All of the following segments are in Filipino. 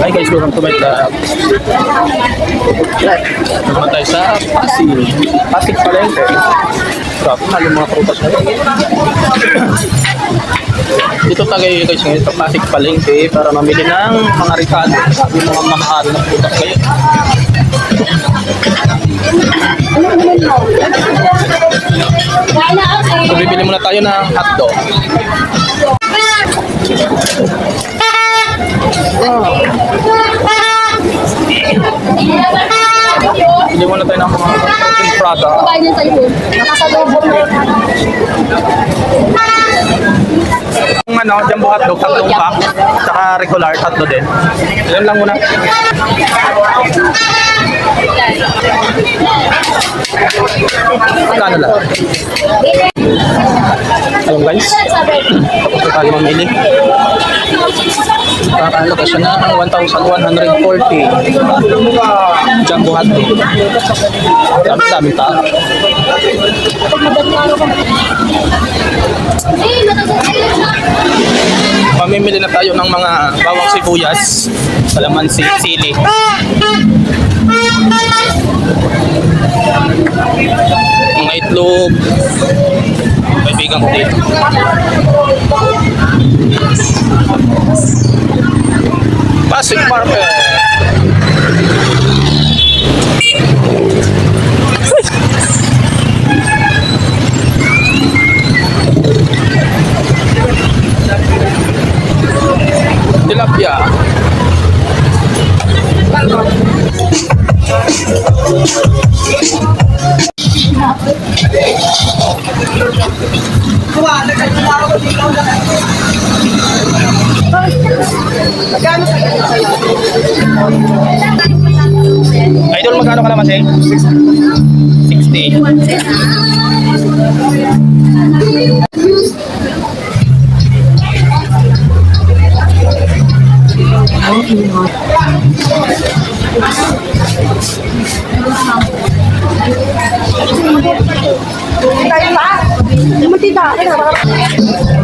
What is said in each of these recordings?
Hi guys, welcome to my vlog. Naman tayo sa Pasig. Pasig Palengke. Grabe, mahal yung mga prutas ngayon. Dito tayo guys ngayon sa Pasig Palengke para mamili ng mga ricado. Yung mga mamahal na prutas ngayon. So bibili muna tayo ng hotdog. Muna tayo ng mga product. Kain niya sa iyo. Nakasalubong na yun. Ano, jumbo hotdog, tatlong pack, tsaka regular, tatlo din. Yan lang muna. Magkano lang? Ayun guys, na tayo mamili. Kakalaga siya na ng 1,140. Jumbo hotdog. Dami-dami tao. Mamimili na tayo ng mga bawang sibuyas, kalamansi, sili. Mga itlog. Kaibigan ko dito. Pasig Market. Eh? 60.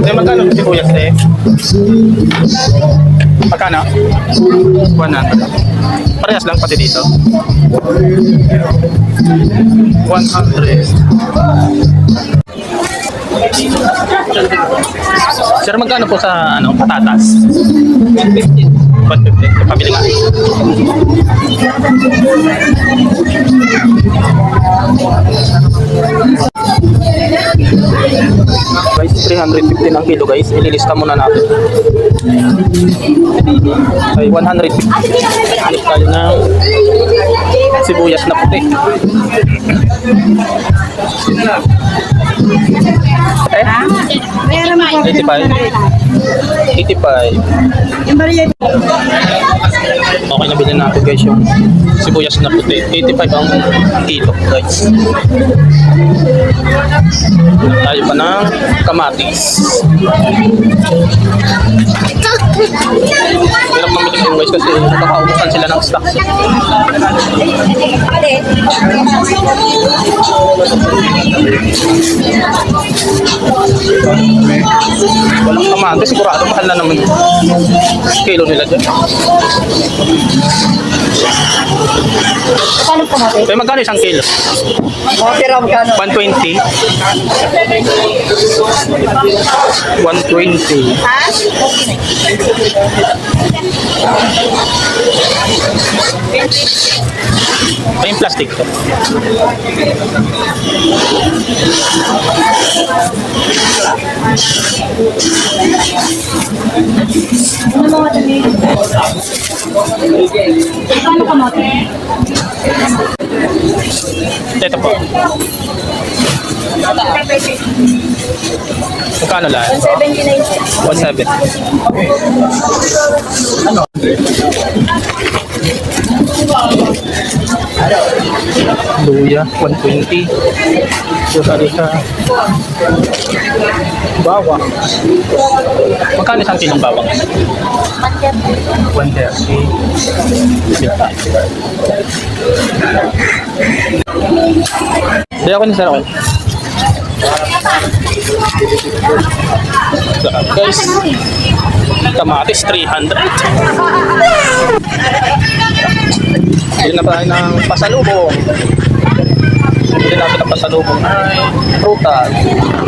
Eh, magkano si Kuyas, eh? Magkano? 100. Parehas lang pati dito. 100. Sir, magkano po sa ano, patatas? 150. 150. Pabili nga. 315 ang kilo guys. Ililista muna natin. Ay, 150. Hanap tayo ng sibuyas na puti. Eh? 85. 85. 85 nabili natin guys yung sibuyas na puti. 85 ang kilo guys. Tayo pa ng kamatis. Hirap mamili ko guys kasi nakakaubusan sila ng stocks. Thank you. Walang kamatis, sigurado mahal na naman kilo nila dyan. Paano po natin? Kaya magkano isang kilo? Okay, Rob, kano? 120? 120. Ha? Ay, yung plastic to. Paano ka natin? Ito po. Magkano lang? 179 1.7. Ano? Luya, 120. So, tali sa bawang. Magkano isang kilong bawang? 130. Hindi ako ni Sir. So, guys, kamatis 300. na tayo ng pasalubong. Bili natin ng pasalubong ay prutas.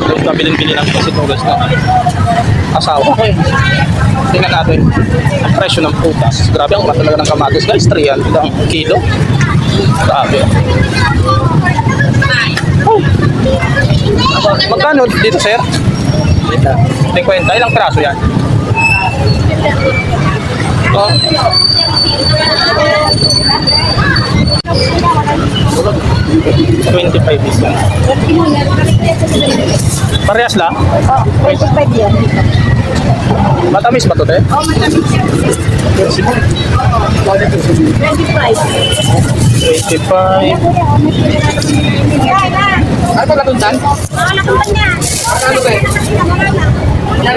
Tapos kasi ito guys na asawa eh. Tingnan natin ang presyo ng prutas. Grabe ang mata talaga ng kamatis guys. 300 ang kilo. Grabe. Oh. Magkano dito sir? 50. Ilang piraso yan? Oh. Twenty-five is lang. Parehas lang? Oh, 25 yan. Matamis ba to, te? Oh, matamis yan. 25. 25. Ano ba latundan? Ah, nakuha niya. Ano ba? Tamis 85.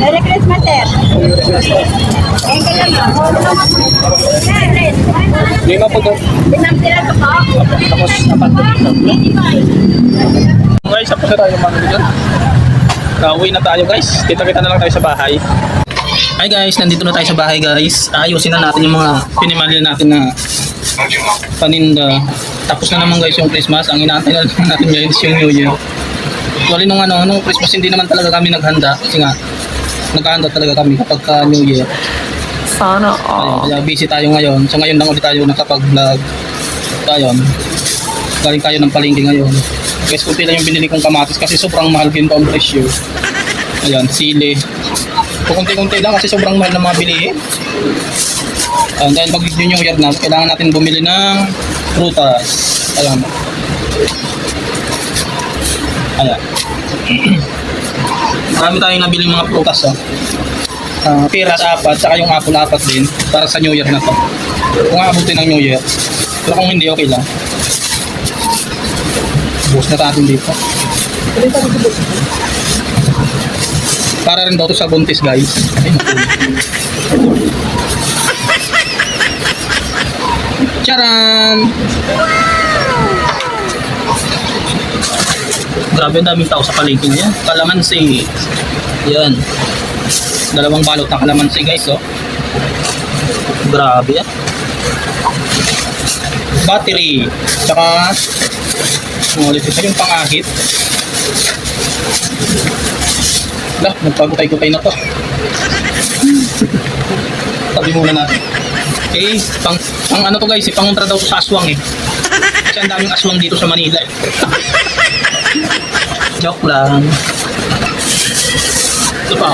Merry Christmas, sir. Lima po to. Limang piraso po. Tapos apat. 85. Okay, isa po na tayo mga Nauwi na tayo guys. Kita-kita na lang tayo sa bahay. Hi guys, nandito na tayo sa bahay guys. Ayusin na natin yung mga pinimalya natin na paninda. Tapos na naman guys yung Christmas. Ang inaantay na lang natin ngayon is yung New Year. Actually nung ano, nung Christmas hindi naman talaga kami naghanda. Kasi nga, naghahanda talaga kami kapag ka New Year. Sana Ayun, all. kaya busy tayo ngayon. So ngayon lang ulit tayo nakapag-vlog. So ayun, galing tayo ng palengke ngayon. Guys, kunti lang yung binili kong kamatis kasi sobrang mahal din pa ang presyo. Ayan, sili. Kukunti-kunti lang kasi sobrang mahal ng mga bilihin. Ayan, dahil pag New Year na, kailangan natin bumili ng prutas. Ayan. Ayan. Marami tayong nabili mga prutas. Oh. Ah, piras apat, saka yung apple apat din para sa New Year na to. Kung aabutin ng New Year. Pero kung hindi, okay lang. Bus na natin dito. Para rin daw to sa buntis, guys. Ay. Charan! Grabe, ang daming tao sa palengke ngayon. Kalamansi. Yan. Dalawang balot ng kalamansi, guys, oh. Grabe, ah. Battery. Tsaka, ulit ito, yung pangahit. Lah, nagpagutay-gutay na to. Tabi muna natin. Okay, pang, pang ano to guys, eh, pangontra daw sa aswang eh. Kasi ang daming aswang dito sa Manila eh. Joke lang. Ito pa.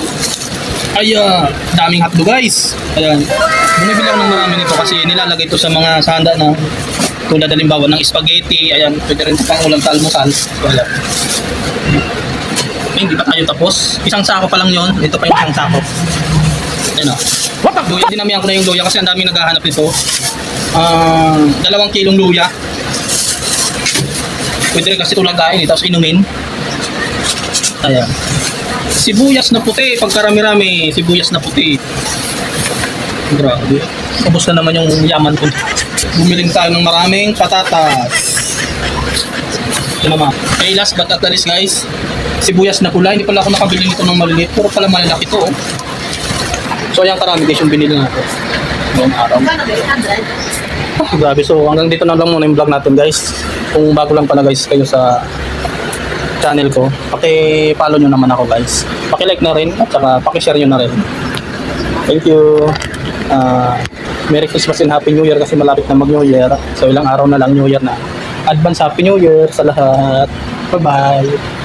Ay, ah, daming hotdog guys. Ayan. Bumibili ako ng marami nito kasi nilalagay ito sa mga sanda na tulad halimbawa ng spaghetti. Ayan, pwede rin pang ulam sa almusal. So, ayan. Ay, hindi pa tayo tapos. Isang sako pa lang yon. Ito pa yung isang sako. Ayan o. Luya, dinamihan ko na yung luya kasi ang dami naghahanap nito. Ah, dalawang kilong luya. Pwede rin kasi ito lagain eh, tapos inumin. Ayan. Sibuyas na puti, pagkarami-rami, sibuyas na puti. Grabe. Tapos na naman yung yaman ko. Bumiling tayo ng maraming patatas. Ito naman. Okay, last but not least guys, sibuyas na pula. Hindi pala ako nakabili nito ng maliliit. Puro pala malalaki to. Oh. So ayan karami guys yung binili natin. Noong araw. Ah, grabe. So hanggang dito na lang muna yung vlog natin guys. Kung bago lang pala guys kayo sa channel ko, paki-follow nyo naman ako guys. Paki-like na rin at saka paki-share nyo na rin. Thank you. Ah, Merry Christmas and Happy New Year kasi malapit na mag-New Year. So ilang araw na lang New Year na. Advance Happy New Year sa lahat. Bye-bye.